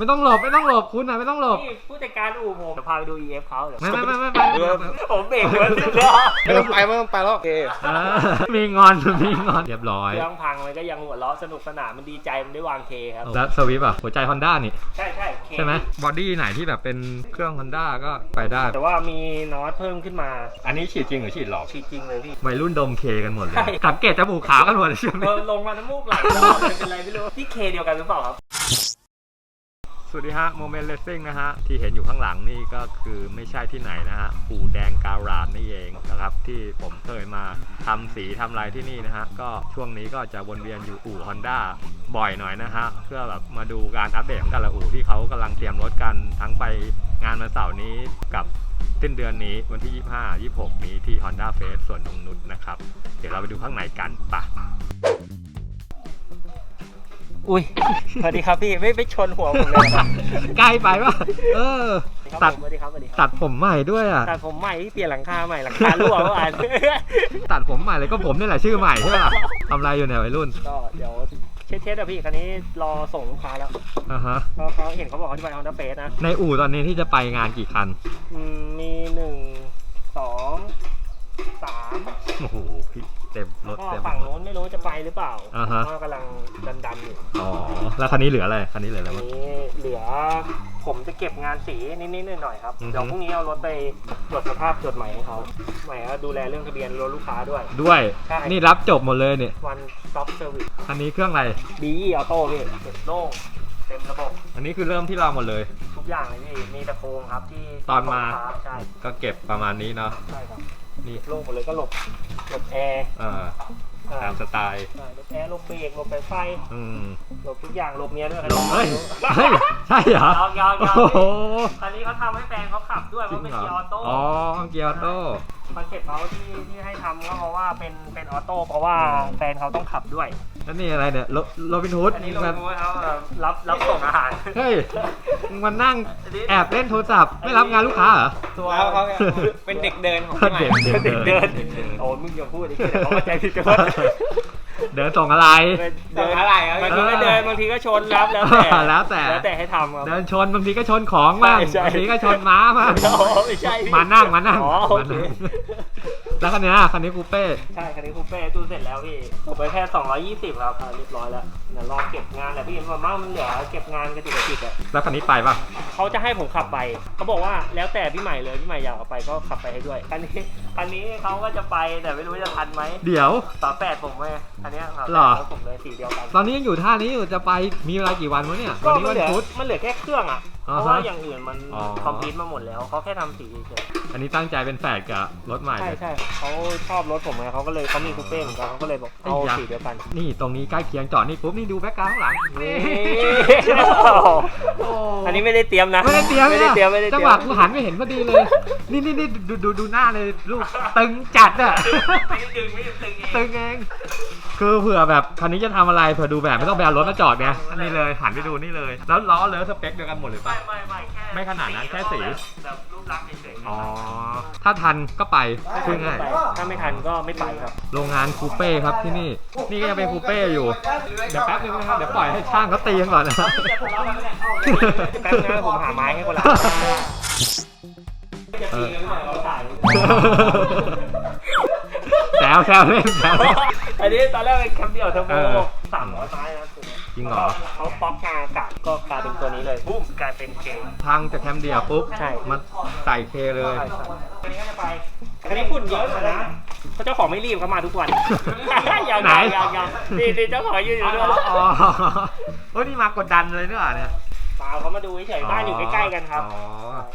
ไม่ต้องหลบไม่ต้องหลบคุณอะไม่ต้องหลบนี่ผู้จัดการอู่ผมจะพาไปดู EF เขาเดี๋ยวไม่ไม่ไม่ไม่ไม่เออผมเบรกเหมือนเรือไม่ต้องไปไม่ต้องไปแล้วโอเคเออมีงอนมีงอนเรียบร้อย เครื่องพังมันก็ยังหัวเราะสนุกสนานมันดีใจมันได้วางเคครับ แล้วสวิฟอะหัวใจฮอนด้านี่ ใช่ใช่เคใช่ไหมบอดี้ไหนที่แบบเป็นเครื่องฮอนด้าก็ไปได้แต่ว่ามีน็อตเพิ่มขึ้นมาอันนี้ฉีดจริงหรือฉีดหลอก ฉีดจริงเลยพี่ วัยรุ่นดมเคกันหมดเลยใช่สังเกตจมูกขาวกันหมดเลยช่วงเอนี้อลงมาน้ำมูกไหลเป็นไรไม่รู้ที่เคเดียวกันหรือเปล่าครับ สวัสดีฮะโมเมนต์เลสซิ่งนะฮะ ที่เห็นอยู่ข้างหลังนี่ก็คือไม่ใช่ที่ไหนนะฮะอู่แดงการาดนี่เองนะครับ ที่ผมเคยมาทำสีทำอะไรที่นี่นะฮะ ก็ช่วงนี้ก็จะวนเวียนอยู่อู่ Honda บ่อยหน่อยนะฮะ เพื่อแบบมาดูการอัปเดตของแต่ละอู่ที่เขากำลังเตรียมรถกันทั้งไปงานวันเสาร์นี้กับสิ้นเดือนนี้วันที่ 25 26 นี้ที่ Honda f a c e ส่วนตรงนุชนะครับ เดี๋ยวเราไปดูข้างในกันปะ อุ้ยสวัสดีครับพี่ไม่ไม่ชนหัวผมเลยนะครับใกล้ไปวะเออ ตัด สวัสดีครับสวัสดีครับตัดผมใหม่ด้วยอะ ตัดผมใหม่ที่เปลี่ยนหลังคาใหม่หลังคารั่วเมื่อวานตัดผมใหม่เลยก็ผมนี่แหละชื่อใหม่ใช่ป่ะทำอะไรอยู่เนี่ยวัยรุ่นก็เดี๋ยวเช็ดเช็ดๆอะพี่คันนี้รอส่งลูกค้าแล้วอ่าฮะ เพราะเขาเห็นเขาบอกเขาจะไปฮอนด้าเฟสนะในอู่ตอนนี้ที่จะไปงานกี่คัน อืมมีหนึ่งสอง สามโอ้โหพี่เต็มรถก็เต็มฝั่งโน้นไม่รู้จะไปหรือเปล่าอ่าฮะ ก็กำลังดันดันๆอยู่อ๋อแล้วคันนี้เหลืออะไรคันนี้เหลืออะไรอันบ้าง นี้เหลือผมจะเก็บงานสีนิดๆหน่อยๆครับอือฮึ เดี๋ยวพรุ่งนี้เอารถไปตรวจสภาพจดใหม่ให้เขาใหม่ก็ดูแลเรื่องทะเบียนรถลูกค้าด้วย ด้วย ใช่ นี่รับจบหมดเลยเนี่ยวันซ็อปเซอร์วิสคันนี้เครื่องอะไร บีออโต้พี่เก็บโล่งเต็มระบบอันนี้คือเริ่มที่เราหมดเลย ทุกอย่างเลยพี่มีตะโคงครับที่ตอนมาลูกค้ใช่ก็เก็บประมาณนี้เนาะ ใช่ครับ นี่โล่งหมดเลยก็หลบหลบแอร์อ่าตามสไตล์ใช่หลบแอร์หลบเบรกหลบไฟไฟอืมหลบทุกอย่างหลบเมียด้วยลงเฮ้ยเฮ้ยใช่เหรอยาวยาวยาวโอ้โหอันนี้เขาทำให้แฟนเขาขับด้วยเพจริราะงเป็นเหรอเกียร์ออโต้อ๋อเกียร์ออโต้คอนเซ็ปต์เขาที่ที่ให้ทำก็เพราะว่าเป็นเป็นออโต้เพราะว่าแฟนเขาต้องขับด้วยแล้วนี่อะไรเนี่ยโรโรบินฮูดอันนี้เรารู้เขารับรับส่งอาหารเฮ้ยมึงมานั่งแอบเล่นโทรศัพท์ไม่รับงานลูกค้าเหรอ ตัวแล้วเขาเป็นเด็กเดินของพี่ใหม่เด็กเด็กเดินโอ้ยมึงอย่าพูดดิเดี๋ยวเขาเข้าใจผิดกันหมดเดินส่งอะไร เดินอะไรอะบางทีก็เดินบางทีก็ชนแล้วแล้วแต่แล้วแต่ แล้วแต่ให้ทำครับ เดินชนบางทีก็ชนของบ้างใช่ใช่ บางทีก็ชนม้าบ้างอ๋อไม่ใช่พี่มานั่งมานั่งอ๋อโอมาเค นั่ง แล้วคันเนี้ยคันนี้คูเป้ ใช่คันนี้คูเป้ตู้เสร็จแล้วพี่ผมไปแค่ 220 ครับอ่าเรียบร้อยแล้วเดี๋ยวรอเก็บงานแหละพี่มันมั่งมันเหลือเก็บงานกระติกกระติกอะแล้วคันนี้ไปป่ะ เขาจะให้ผมขับไปเขาบอกว่าแล้วแต่พี่ใหม่เลยพี่ใหม่อยากเอาไปก็ขับไปให้ด้วยคันนี้คันนี้เขาก็จะไปแต่ไม่รู้จะทันไหมเดี๋ยว ฝาแฝดผมเลยคันเนี้ยฝาแฝหรอ ดของผมเลยสีเดียวกันตอนนี้ยังอยู่ท่านี้อยู่จะไปมีเวลากี่วันวะเนี่ยก็วันนี้มันวันเหลือพุธมันเหลือแค่เครื่องอะอ่า เพฮะราะว่าอย่างอื่นมันอ๋อ คอมพิวต์มาหมดแล้วเขาแค่ทำสีเฉยอันนี้ตั้งใจเป็นแฝดกับรถใหม่ๆใช่เลย ใช่เขาชอบรถผมไงเขาก็เลยเขามีคูเป้เหมือนกันเขาก็เลยบอกไอ้เอายะ สีเดียวกันนี่ตรงนี้ใกล้เคียงจอดนี่ปุ๊บนี่ดูแบ็คกราวด์ข้างหลังนี่โอ้อันนี้ไม่ได้เตรียมนะไม่ได้เตรียมไม่ได้เตรียมไม่ได้เตจังรียหวะมกูหันไม่เห็นพอดีเลย นี่นี่นี่ดูดูดูหน้าเลยลูกตึงจัดอะไม่ได้ดึงไม่ได้ดึงเองตึงเอง คือเผื่อแบบคันนี้จะทำอะไรเผื่อดูแบบไม่ต้องไปเอารถมาจอดเนี่ยอันนี้เลยหันไปดูนี่เลย แล้วล้อเลอะสเปคเดียวกันหมดหรือไม่ปะไม่ไม่แค่ไม่ขนาดนั้นแค่สี แบบรูปลักษณ์เฉยๆอ๋อ ถ้าทันก็ไปคือง่ายถ้าไม่ทันก็ไม่ไปครับ โรงงานคูเป้ครับที่นี่ นี่ก็ยังเป็นคูเป้อยู่ เดี๋ยวแป๊บนึงนะครับ เดี๋ยวปล่อยให้ช่างเขาตีกันก่อนนะ แป๊บนึงผมหาไม้ให้คนละ เออแซ วแซวเล่นแซวเล่น อันนี้ตอนแรกเป็นแคมเดียวเทอร์โบเออ สามร้อยไม้นะจริงเหรอ เขาป๊อกงานอากาศก็กลายเป็นตัวนี้เลยบูมกลายเป็นเกม พังจากแคมเดียปุ๊บใช่ มาใส่เคเลย อันนี้ก็จะไปอันนี้ฝุ่นเยอะหน่อยนะเพราะเจ้าของไม่รีบเขามาทุกวัน ยังไหน ยังยังนี่นี่เจ้าของยืนอยู่ด้วย อ๋อเฮ้ยนี่มากดดันเลยเนี่ยเนี่ย เปล่าเขามาดูเฉยๆบ้านอยู่ใกล้ๆกันครับอ๋อ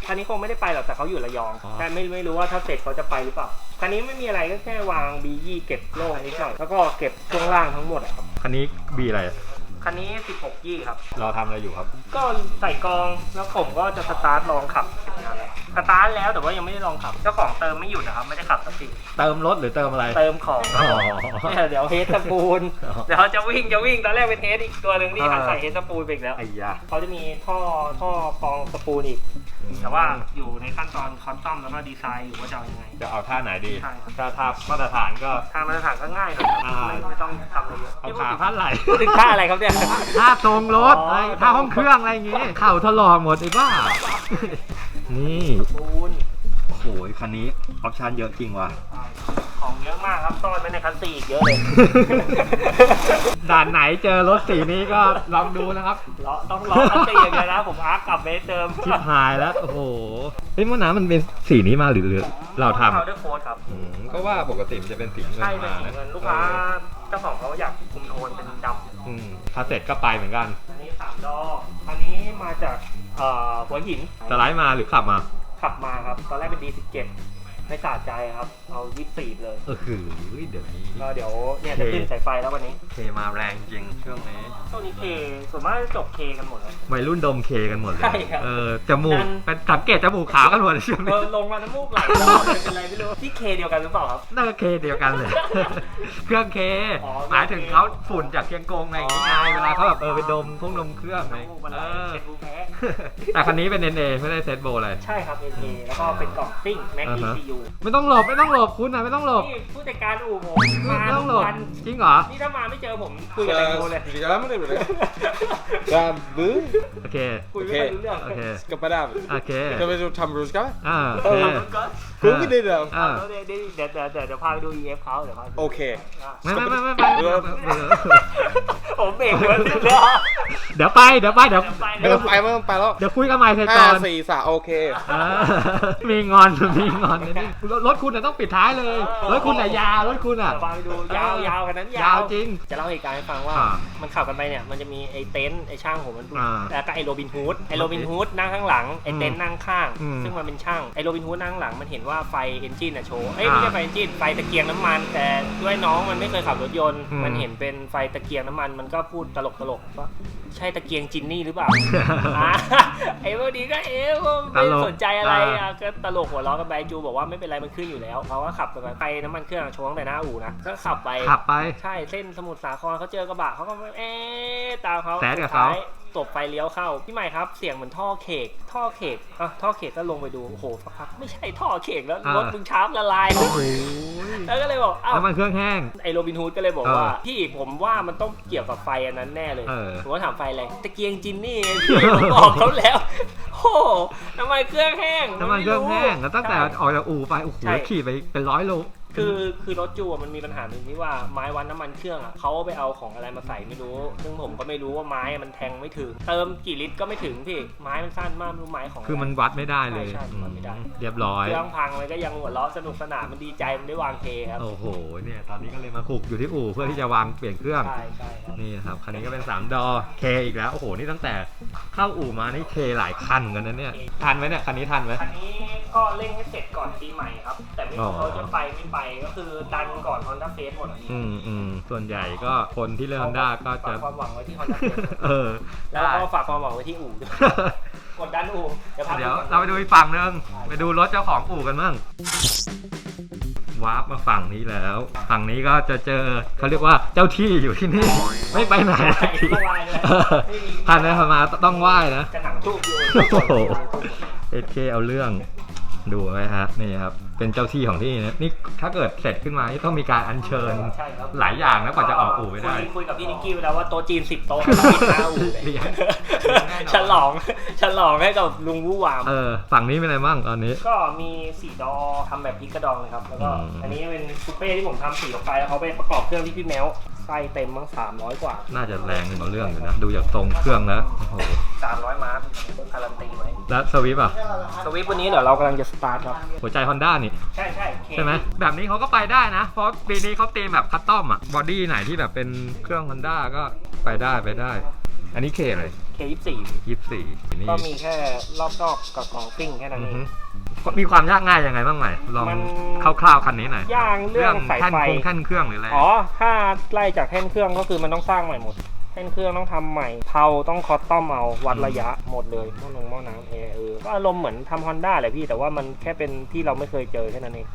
คันนี้คงไม่ได้ไปหรอกแต่เขาอยู่ระยอง อ๋อ แต่ไม่ไม่รู้ว่าถ้าเสร็จเขาจะไปหรือเปล่าคันนี้ไม่มีอะไรก็แค่วางบียี่เก็บโล่นิดหน่อยแล้วก็เก็บช่วงล่างทั้งหมดอะครับคันนี้บีอะไร คันนี้ 16 ยี่ครับ เราทำอะไรอยู่ครับ ก็ใส่กองแล้วผมก็จะสตาร์ทลองขับงานแล้ว สตาร์ทแล้วแต่ว่ายังไม่ได้ลองขับ เจ้าของเติมไม่หยุดนะครับไม่ได้ขับสักทีเติมรถหรือเติมอะไร เติมของอ๋อ เนี่ยเดี๋ยวเฮดสปูลอ๋อเดี๋ยวจะวิ่งจะวิ่งตอนแรกเป็นเฮดอีกตัวหนึ่งที่มันอ่าใส่เฮดสปูลไปอีกแล้วไอ้ยาเขาจะมีท่อท่อกรองสปูลอีก แต่ว่าอยู่ในขั้นตอนคอสตอมแล้วก็ดีไซน์อยู่ว่าจะเอายังไง จะเอาท่าไหนดี ใช่ครับ ถ้าท่ามาตรฐานก็ ทางมาตรฐานก็ง่ายหน่อยครับอ่า ไม่ไม่ต้องทำอะไรเยอะเอาขาพันไหลพูดถึงท่าอะไรครับเนี่ย ท่าทรงรถอ๋อออะไรท่าห้องเครื่องอะไรอย่างงี้ เข่าถลอกหมดไอ้บ้า นี่ปูนโอ้โหคันนี้ออปชั่นเยอะจริงว่ะ ของเยอะมากครับซ่อนไว้ในคันซีอีกเยอะเลยด่านไหนเจอรถสีนี้ก็ลองดูนะครับเลาะต้องรอคันซีอย่างเดียวนะผมอาร์คกลับไปเติมชิบหายแล้ว โอ้โหเฮ้ยมะนาวมันเป็นสีนี้มาหรือหรือเราทเขาด้วยโค้ดครับำอืมก็ว่าปกติมันจะเป็นสีเงินใช่เป็นมาสีนะเงินลูกค้าเจ้าของเขาอยากคุมโทนเป็นดำ อืมพาเสร็จก็ไปเหมือนกัน อันนี้สามดอก อันนี้มาจาก เอ่อหัวหิน สไลด์มาหรือขับมา ขับมาครับ ตอนแรกเป็น D17 ไม่สะใจครับ เอา24เลยเออคือเดี๋ยวนี้ ก็เดี๋ยวเนี่ยจะขึ้นสายไฟแล้ววันนี้ เคมาแรงจริงช่วงนี้ช่วงนี้เคส่วนมากจะจบเคกันหมดเลยวัยรุ่นดมเคกันหมดเลยใช่ครับเออจมูกดันเป็นสังเกตจมูกขาวกันหมดเลยช่วงเอนี้อลงมาน้ำมูกไหลตลอดเลยเป็นไรไม่รู้ที่เคเดียวกันหรือเปล่าครับน่าจะเคเดียวกันเลย เครื่องเคอ๋อหมายถึงเขาฝุ่นจากเชียงกงอะไรอย่างงี้ไงอ๋อเวลาเขาแบบเออไปดมพวกนมเครื่องอะไรน้ำมูกมันไหลเออเป็นรูแพ้แต่คันนี้เป็น NA ไม่ได้เซตโบอะไรใช่ครับ NK แล้วก็เป็นกล่องซิ่ง Mac อ่าฮะ ECU ไม่ต้องหลบไม่ต้องหลบคุณนะไม่ต้องหลบนี่ผู้จัดการอู่ผมไม่มาต้องหลทุกบวันจริงเหรอนี่ถ้ามาไม่เจอผมคุยกับแตงโมเลย Ligamos det blir det. bu. โอเคคุยไม่ค่อยรู้เรื่อง โอเค Ska på där. โอเค Ska vi ta tamburska? อ่าโอเอเคอมั นก็ Sjunger ni den? อ่าเดี๋ยวเดี๋ยวเดี๋ยวเดี๋ยวเดี๋ยวเดี๋ยวพาไปดู EF เขาเดี๋ยวพาไปดู Okej. อะไม่ไม่ไม่ไม่ไม่ไม่ไม่ผมเบรกเดี๋ยวเดี๋ยวเดี๋ยวไปเดี๋ยวไปเดี๋ยวเดี๋ยวไป Men de ไปแล้วเดี๋ยวคุยกับไมค์เสร็จก่อนสี่สามโอเคอ่ามีงอนมีงอนนี่รถคุณน่ะต้องปิดท้ายเลยรถคุณน่ะยาวรถคุณอะเดี๋ยวพาไปดูยาวยาวกันนั้นยาวยาวจริง จะเล่าเหตุการณ์ให้ฟังว่าอ่ามันขับกันไปเนี่ยมันจะมีไอ้เต็นท์ไอ้ช่างผมมันอ่าแล้วก็ไอ้โรบินฮูดไอ้โรบินฮูดนั่งข้างหลังไอ้เต็นท์นั่งข้าง อืม ซึ่งมันเป็นช่างไอ้โรบินฮูดนั่งข้างหลังมันเห็นว่าไฟเอนจินอะโชว์เอ้ยอ่าไม่ใช่ไฟเอนจินไฟตะเกียงน้ำมัน แต่ด้วยน้องมันไม่เคยขับรถยนต์ อืม มันเห็นเป็นไฟตะเกียงน้ำมัน มันก็พูดตลกตลกๆว่าใช่ตะเกียงจินนี่หรือเปล่า อ่าไอ้พวกนี้ก็เอ๊ะไม่ตลกสนใจอะไรอ่าอะก็ตลกหัวเราะกันไปจูบอกว่าไม่เป็นไรมันขึ้นอยู่แล้วเขาก็ขับไปไปน้ำมันเครื่องโชว์ตั้งแต่หน้าอู่นะก็ขับไป ขับไป ใช่เส้นสมุทรสาครเขาเจอกระบะเขาก็เอ๊ะตามเขาแซดกับเขา สุดท้ย ตบไฟเลี้ยวเข้าพี่ใหม่ครับเสียงเหมือนท่อเขกท่อเขกอะท่อเขกก็ลงไปดูโอ้โหสักพักไม่ใช่ท่อเขกแล้วรถมึงชาร์ปละลายโอ้โหแล้วก็เลยบอกอ้าวแล้วมันเครื่องแห้ง ไอโรบินฮูดก็เลยบอกเออว่าพี่ผมว่ามันต้องเกี่ยวกับไฟอันนั้นแน่เลย เออผมก็ถามไฟอะไรตะเกียงจินนี่ไงพี่ผมบอกเขาแล้ว โอ้โหน้ำมันเครื่องแห้งน้ำมันเครื่องแห้งแล้วตั้งแต่ใช่ ออกจากอู่ไปโอ้โหใช่ ขี่ไปเป็นร้อยโล คือคือรถจูอะมันมีปัญหาตรงที่ว่าไม้วัดน้ำมันเครื่องอะเขาไปเอาของอะไรมาใส่ไม่รู้ ซึ่งผมก็ไม่รู้ว่าไม้มันแทงไม่ถึง เติมกี่ลิตรก็ไม่ถึงพี่ไม้มันสั้นมากไม่รู้ไม้ของะไร คือมันวัดไม่ได้เลยใช่ใช่วัดไม่ได้ อืมเรียบร้อย เครื่องพังมันก็ยังหัวเราะสนุกสนานมันดีใจมันได้วางเทครับโอ้โห เนี่ย ตอนนี้ก็เลยมาขุกอยู่ที่อู่เพื่อที่จะวางเปลี่ยนเครื่อง ใช่ใช่ครับนี่นะครับ คันนี้ก็เป็น 3 ดอ เคอีกแล้ว โอ้โห นี่ตั้งแต่เข้าอู่มานี่เคหลายคันเหมือนกันนะเนี่ย ทันไหมเนี่ย คันนี้ทันไหม อันนี้ก็เร่งให้เสร็จก่อนปีใหม่ครับ แต่ไม่อ๋อรู้เขาจะไปไม่ไปก็คือดันก่อน Honda f a c e หมดอะพี่อืมอืมส่วนใหญ่ก็คนที่เล่นฮอนด้าก็จะ ฝากความหวังไว้ที่ Honda f a c e เออแล้วได้ก็ฝากความหวังไว้ที่อู่ด้วยกดดันอู่เดี๋ยวพาเดี๋ยวก่อนเราไปดูอีกฝั่งหนึงไปดูรถเจ้าของอู่กันมั่งวาร์ปมาฝั่งนี้แล้ว ฝั่งนี้ก็จะเจอเขาเรียกว่าเจ้าที่อยู่ที่นี่ ไม่ไปไหนสักทีเข้าไหว้เลยเออท่านนี้มาต้องไหว้นะ จะหนังทูบอยู่โอ้โหเอเคเอาเรื่องดูไหมฮะ นี่ครับ เป็นเจ้าที่ของที่นี่นะนี่ถ้าเกิดเสร็จขึ้นมานี่ต้องมีการอัญเชิญใช่ครับ หลายอย่างนะกว่าจะออกอู่ไปได้ คุยคุยกับพี่นิกกี้ไปแล้วว่าโต๊ะจีนสิบโต๊ะปิดหน้าอู่เลยเลี้ยงแน่นอนฉลองฉลองให้กับลุงวู่วาม เออฝั่งนี้เป็นอะไรบ้างตอนนี้ ก็มีสีดอทำแบบพริกกระดองเลยครับ แล้วก็อืม อันนี้เป็นคูเป้ที่ผมทำสีออกไปแล้วเขาไปประกอบเครื่องที่พี่แมว ไส้เต็มมั้งสามร้อยกว่า น่าจะแรงเอาเรื่องอยู่นะ ดูจากทรงเครื่องแล้วโอ้โหสามร้อยม้าการันตีไว้แล้วสวิปอะ สวิฟวันนี้เดี๋ยวเรากำลังจะสตาร์ทครับหัวใจฮอนด้านี่ ใช่ใช่เคใช่ไหมแบบนี้เขาก็ไปได้นะ เพราะปีนี้เขาตีมแบบคัสตอมอะ บอดี้ไหนที่แบบเป็นเครื่องฮอนด้าก็ไปได้ไปได้ อันนี้เคเลยเคยี่สี่ยี่สี่นี่ก็มีแค่รอบนอกกับกล่องซิ่งแค่นั้นอืเอองฮึ มีความยากง่ายยังไงบ้างไหมลองมัน คร่าวๆคันนี้หน่อยย่างเรื่องสายแท่นไฟ คงแท่นเครื่องหรืออะไรอ๋อ ถ้าไล่จากแท่นเครื่องก็คือมันต้องสร้างใหม่หมดเส้นเครื่องต้องทำใหม่ เผาต้องคอสตอมเอาวัดระยะหมดเลยหม้อนงหม้อน้ำแอร์เออ ก็อารมณ์เหมือนทำฮอนด้าแหละพี่ แต่ว่ามันแค่เป็นที่เราไม่เคยเจอแค่นั้นเอง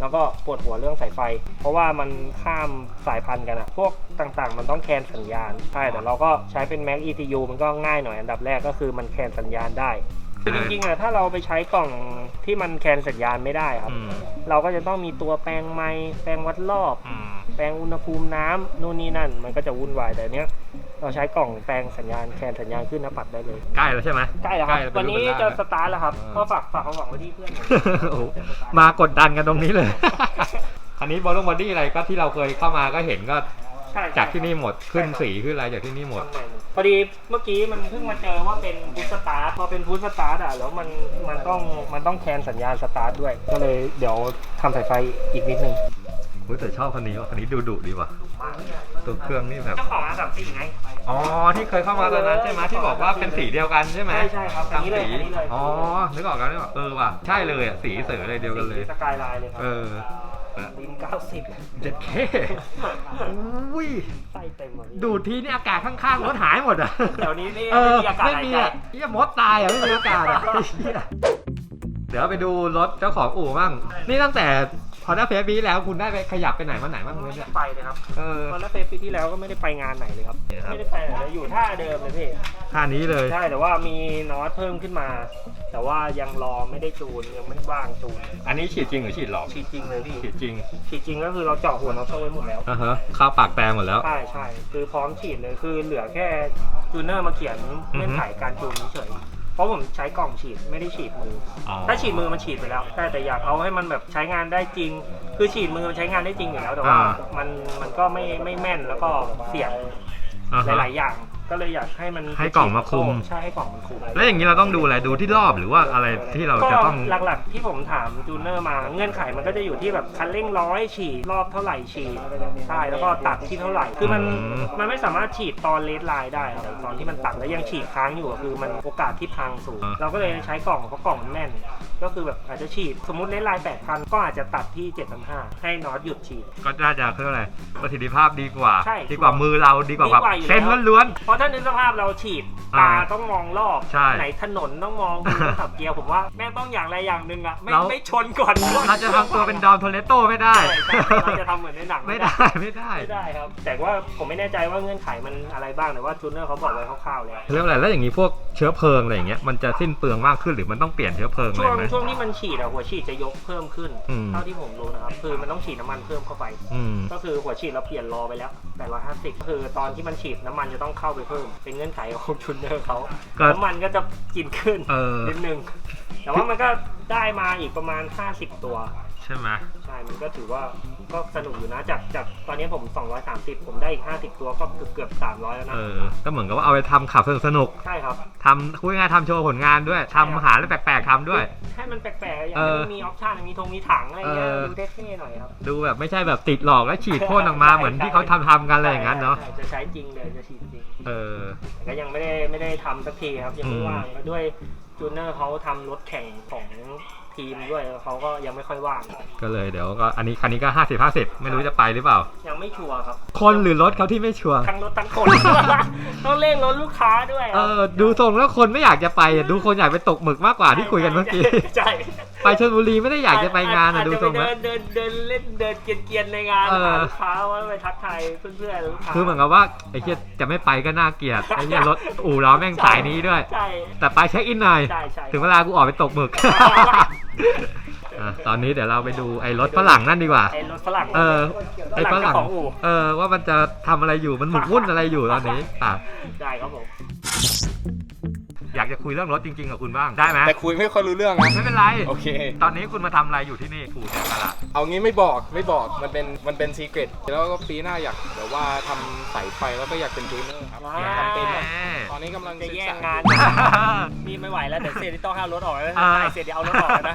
แล้วก็ปวดหัวเรื่องสายไฟ เพราะว่ามันข้ามสายพันธุ์กันอะพวกต่างๆ มันต้องแคนสัญญาณ ใช่ แต่เราก็ใช้เป็น Mac ECU มันก็ง่ายหน่อยอันดับแรกก็คือมันแคนสัญญาณได้คือ จริงๆอะถ้าเราไปใช้กล่องที่มันแคนสัญญาณไม่ได้ครับ อืมเราก็จะต้องมีตัวแปลงไม้แปลงวัดรอบ อืมแปลงอุณหภูมิน้ำนู่นนี่นั่น มันก็จะวุ่นวายแต่เนี้ยเราใช้กล่องแปลงสัญญาณแคนสัญญาณขึ้นหน้าปัดได้เลยใกล้แล้วใช่ไหมใกล้แล้วครับใกล้แล้ววันนี้เป็นรูปเป็นร่างจะแล้วสตาร์ทแล้วครับอ่าก็ฝากฝากความหวังไว้ที่เพื่อนผมโอ้โหมากดดันกันตรงนี้เลย คันนี้บอลลงบอดี้อะไรก็ที่เราเคยเข้ามาก็เห็นก็ ใช่จากที่นี่หมดขึ้นสีขึ้นอะไรจากที่นี่หมด ทำใหม่หมดพอดีเมื่อกี้มันเพิ่งมาเจอว่าเป็นพุทสตาร์ทพอเป็นพุทสตาร์ทอะแล้วมันมันต้องมันต้องแคนสัญญาณสตาร์ทด้วย ก็เลยเดี๋ยวทำสายไฟอีกนิดนึงอุ๊ยแต่ชอบคันนี้ว่ะคันนี้ดูดุดีว่ะตัวเครื่องนี่แบบ เจ้าของอาสามสี่ไง อ๋อที่เคยเข้ามาตอนนั้นใช่ไหมที่บอกว่าเป็นสีเดียวกันใช่ไหมใช่ใช่ครับอันนี้เลยทำสีอันนี้เลย อ๋อนึกออกแล้วนึกออกเออว่ะใช่เลยอะสีเสือเลยเดียวกันเลย สกายไลน์เลยครัเออ บินเก้าสิบเจ็ดเคอุ้ยไส้เต็มเลยดูดทีนี่อากาศข้างๆรถหายหมดอะเดี๋ยวนี้นี่เอไม่อมีอากาศไม่หายมีใจอะเหียมดตายอะไม่มีอากาศอะไอ้เหี้ยเดี๋ยวไปดูรถเจ้าของอู่บ้างนี่ตั้งแต่ พอได้เฟซบีแล้วคุณได้ไปขยับไปไหนมาไหนบ้างเนี่ยไปเลยครับเออตอนนั้นเฟซปีที่แล้วก็ไม่ได้ไปงานไหนเลยครับ เนี่ยครับไม่ได้ไปไหนเลยอยู่ท่าเดิมเลยพี่ท่านี้เลยใช่แต่ว่ามีนอตเพิ่มขึ้นมา แต่ว่ายังรอไม่ได้จูนยังไม่ว่างจูนอันนี้ฉีดจริงหรือฉีดหลอกฉีดจริงเลยพี่ฉีดจริงฉีดจริงก็คือเราเจาะหัวนอตไว้หมดแล้วอ่าฮะเข้าวปากแปลงหมดแล้ว ใช่ใช่คือพร้อมฉีดเลยคือเหลือแค่จูเนอร์มาเขียนเงื่อนไขการจูนเฉยๆ เพราะผมใช้กล่องฉีดไม่ได้ฉีดมืออ๋อถ้าฉีดมือมันฉีดไปแล้วแต่แต่อยากเอาให้มันแบบใช้งานได้จริง คือฉีดมือมันใช้งานได้จริงอยู่แล้วแต่ว่าอ่ามันมันก็ไม่ไม่แม่นแล้วก็เสี่ยงอ่าหฮะลาย ๆ อย่าง ก็เลยอยากให้มันให้กล่องมาคุม ใช่ให้กล่องมันคุม แล้วอย่างนี้เราต้องดูอะไรดูที่รอบหรือว่าอะไรที่เราก็จะต้อง หลักๆที่ผมถามจูเนอร์มาเงื่อนไขมันก็จะอยู่ที่แบบคันเร่งร้อยฉีดรอบเท่าไหร่ฉีดใช่แล้วก็ตัดที่เท่าไหร่คือมันอืม มันไม่สามารถฉีดตอนเลดไลน์ได้ครับแต่ตอนที่มันตัดแล้วยังฉีดค้างอยู่อะคือมันโอกาสที่พังสูง เราก็เลยใช้กล่องเพราะกล่องมันแม่น ก็คือแบบอาจจะฉีดสมมติเลดไลน์8,000 ก็อาจจะตัดที่ 7,500 ให้น็อตหยุดฉีด ก็น่าจะเขาเรียกอะไรประสิทธิภาพดีกว่า ใช่ดีกว่ามือเราดีกว่าแบบดีกว่าอยู่แล้ว เส้นล้วน เพราะถ้านึกสภาพเราฉีดอ่าตาต้องมองรอบใช่ไหนถนนต้องมองดูต้องขับเกียร์ผมว่าแม่งต้องอย่างใดอย่างหนึ่งอะไม่เรา ไม่ชนก่อนๆเราจะทำตัวเป็นดอมโทเลโต้ไม่ได้ ใช่ใช่เราจะทำเหมือนในหนัง ไม่ได้ไม่ได้ ไม่ได้ครับ แต่ว่าผมไม่แน่ใจว่าเงื่อนไขมันอะไรบ้างแต่ว่าจูเนอร์เขาบอกไว้คร่าวๆแล้วเรียกว่าอะไรแล้วอย่างนี้พวกเชื้อเพลิงอะไรอย่างเงี้ยมันจะสิ้นเปลืองมากขึ้นหรือมันต้องเปลี่ยนเชื้อเพลิงอะช่ไรวงไหมช่วงที่มันฉีดอะหัวฉีดจะยกเพิ่มขึ้น อืม เท่าที่ผมรู้นะครับ คือมันต้องฉีดน้ำมันเพิ่มเข้าไป อืม ก็คือหัวฉีดเราเปลี่ยนรอไปแล้ว850คือตอนที่มันฉีดน้ำมันจะต้องเข้าไปเพิ่ม เป็นเงื่อนไขของจูเนอร์เขาก็ น้ำมันก็จะกินขึ้นเออนิดนึง แต่ว่ามันก็ได้มาอีกประมาณ 50 ตัว ใช่ไหม ใช่มันก็ถือว่าก็สนุกอยู่นะจากจากตอนนี้ผม 230 ผมได้อีก 50 ตัวก็เกือบเกือบ300 แล้วนะ เออ ก็เหมือนกับว่าเอาไปทำขับสนุกใช่ครับๆทำคุยง่ายๆทำโชว์ผลงานด้วยทำหาอะไรแปลกๆทำด้วย ให้มันแปลกๆ อย่างเออมันมีออปชั่นมีธงมีถังอะไรเงี้ยเออ ดูเท่ๆหน่อยครับดูแบบไม่ใช่แบบติดหลอกแล้วฉีดพ่นออกมาเหมือนที่เขาทำทำๆกันอะไรอย่างนั้นเนาะ ใช่จะใช้จริงเลยจะฉีดจริงเออ แต่ก็ยังไม่ได้ไม่ได้ทำสักทีครับยังไม่อืมว่างแล้วด้วยจูเนอร์เขาทำรถแข่งของ ทีมด้วยเขาก็ยังไม่ค่อยว่าง ก็เลยเดี๋ยวก็อันนี้คันนี้ก็ห้าสิบห้าสิบไม่รู้จะไปหรือเปล่า ยังไม่ชัวร์ครับ คนหรือรถเขาที่ไม่ชัวร์ทั้งรถทั้งคน ต้องเร่งรถลูกค้าด้วยคเอรับอดูทรงแล้วคนไม่อยากจะไปอะดูคนอยากไปตกหมึกมากกว่าที่คุยกันเมื่อกี้ ใช่ ไปชลบุรีไม่ได้อยากจะไปงานอะอาจดูจะทไปรงแล้วเดินเดินเดินเล่นเดินเกรียนๆในงานเออ หาลูกค้าว่าไปทักทายเพื่อนๆลูกค้าคือเหมือนกับว่าไอ้เหี้ยจะไม่ไปก็น่าเกลียดไอ้เหี้ยรถอู่เราแม่งสายนี้ด้วย ใช่ แต่ไปเช็คอินหน่อย ใช่ใช่ ถึงเวลากูออกไปตกหมึก อะตอนนี้เดี๋ยวเราไปดูไอ้รถฝรั่งนั่นดีกว่า ไอ้รถฝรั่ง เออ ไอ้ฝรั่งเจ้าของอู่ เออ ว่ามันจะทำอะไรอยู่ มันหมกมุ่นอะไรอยู่ตอนนี้ อะ ได้ครับผม อยากจะคุยเรื่องรถจริงๆกับคุณบ้างได้ไหมแต่คุยไม่ค่อยรู้เรื่องนะไม่เป็นไรโอเค ตอนนี้คุณมาทำอะไรอยู่ที่นี่ปู่เจ้าตลาดเอางี้ไม่บอกไม่บอกมันเป็นมันเป็นซีเกรตแล้วก็ปีหน้าอยากแบบว่าทำสายไฟแล้วก็อยากเป็นจูเนอร์ครับอยากทำเป็นแบบตอนนี้กำลังจะศึกแย่ษางานมีไม่ไหวแล้วแต่เสียที่ต้องห้ามรถออกแล้วอ่าถ่ายเสร็จเดี๋ยวเอารถออกแล้วนะ